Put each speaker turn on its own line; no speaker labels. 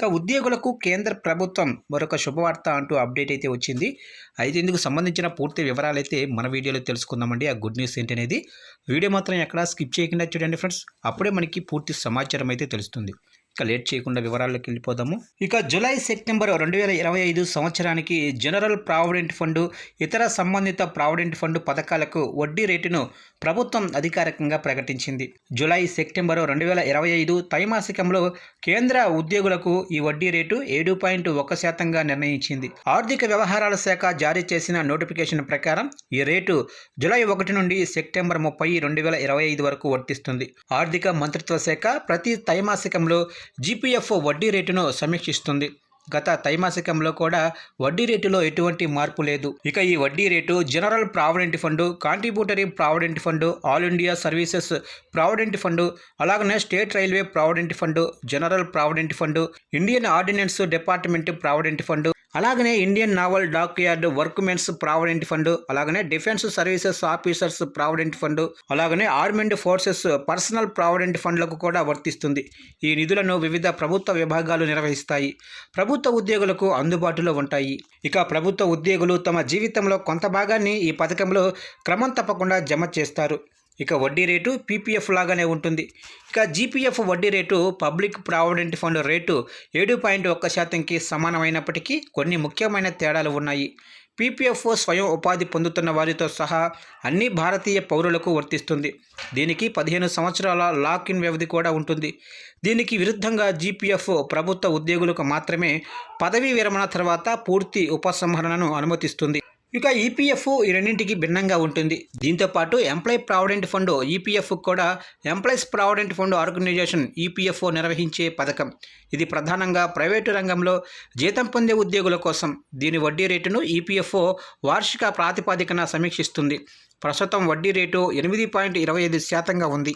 ఇక ఉద్యోగులకు కేంద్ర ప్రభుత్వం మరొక శుభవార్త అంటూ అప్డేట్ అయితే వచ్చింది. అయితే ఇందుకు సంబంధించిన పూర్తి వివరాలు అయితే మన వీడియోలో తెలుసుకుందామండి. ఆ గుడ్ న్యూస్ ఏంటనేది? వీడియో మాత్రం ఎక్కడా స్కిప్ చేయకుండా చూడండి ఫ్రెండ్స్. అప్పుడే మనకి పూర్తి సమాచారం అయితే తెలుస్తుంది. ఇక లేట్ చేయకుండా వివరాల్లోకి వెళ్ళిపోదాము. ఇక జూలై సెప్టెంబర్ రెండు వేల ఇరవై ఐదు సంవత్సరానికి జనరల్ ప్రావిడెంట్ ఫండ్ ఇతర సంబంధిత ప్రావిడెంట్ ఫండ్ పథకాలకు వడ్డీ రేటును ప్రభుత్వం అధికారికంగా ప్రకటించింది. జూలై సెప్టెంబర్ రెండు వేల ఇరవై ఐదు త్రైమాసికంలో కేంద్ర ఉద్యోగులకు ఈ వడ్డీ రేటు ఏడు పాయింట్ ఒక శాతంగా నిర్ణయించింది. ఆర్థిక వ్యవహారాల శాఖ జారీ చేసిన నోటిఫికేషన్ ప్రకారం ఈ రేటు జూలై ఒకటి నుండి సెప్టెంబర్ ముప్పై రెండు వేల ఇరవై ఐదు వరకు వర్తిస్తుంది. ఆర్థిక మంత్రిత్వ శాఖ ప్రతి త్రైమాసికంలో జీపీఎఫ్ వడ్డీ రేటును సమీక్షిస్తుంది. గత త్రైమాసికంలో కూడా వడ్డీ రేటులో ఎటువంటి మార్పు లేదు. ఇక ఈ వడ్డీ rate general provident fund contributory provident fund all India services provident fund అలాగనే state railway provident fund general provident fund Indian ordnance department provident fund అలాగనే Indian naval dock yard workmen's provident fund అలాగనే defence services officers provident fund అలాగనే armed forces personnel provident ఫండ్లకు కూడా వర్తిస్తుంది. ఈ నిధులను వివిధ ప్రభుత్వ విభాగాలు నిర్వహిస్తాయి. ప్రభుత్వ ఉద్యోగులకు అందుబాటులో ఉంటాయి. ఇక ప్రభుత్వ ఉద్యోగులు తమ జీవితంలో కొంత భాగాన్ని ఈ పథకంలో క్రమం తప్పకుండా జమ చేస్తారు. ఇక వడ్డీ రేటు పీపీఎఫ్ లాగానే ఉంటుంది. ఇక జీపీఎఫ్ వడ్డీ rate public provident fund rate ఏడు పాయింట్ ఒక్క శాతంకి సమానమైనప్పటికీ కొన్ని ముఖ్యమైన తేడాలు ఉన్నాయి. పీపీఎఫ్ స్వయం ఉపాధి పొందుతున్న వారితో సహా అన్ని భారతీయ పౌరులకు వర్తిస్తుంది. దీనికి పదిహేను సంవత్సరాల లాక్ ఇన్ వ్యవధి కూడా ఉంటుంది. దీనికి విరుద్ధంగా జీపీఎఫ్ ప్రభుత్వ ఉద్యోగులకు మాత్రమే పదవీ విరమణ తర్వాత పూర్తి ఉపసంహరణను అనుమతిస్తుంది. ఇక ఈపీఎఫ్ ఈ రెండింటికి భిన్నంగా ఉంటుంది. దీంతో పాటు ఎంప్లాయ్ ప్రావిడెంట్ ఫండ్ ఈపీఎఫ్ కూడా employees provident fund organisation EPF నిర్వహించే పథకం. ఇది ప్రధానంగా ప్రైవేటు రంగంలో జీతం పొందే ఉద్యోగుల కోసం. దీని వడ్డీ రేటును ఈపీఎఫ్ఓ వార్షిక ప్రాతిపాదికన సమీక్షిస్తుంది. ప్రస్తుతం వడ్డీ రేటు ఎనిమిది పాయింట్ ఇరవై ఐదు శాతంగా ఉంది.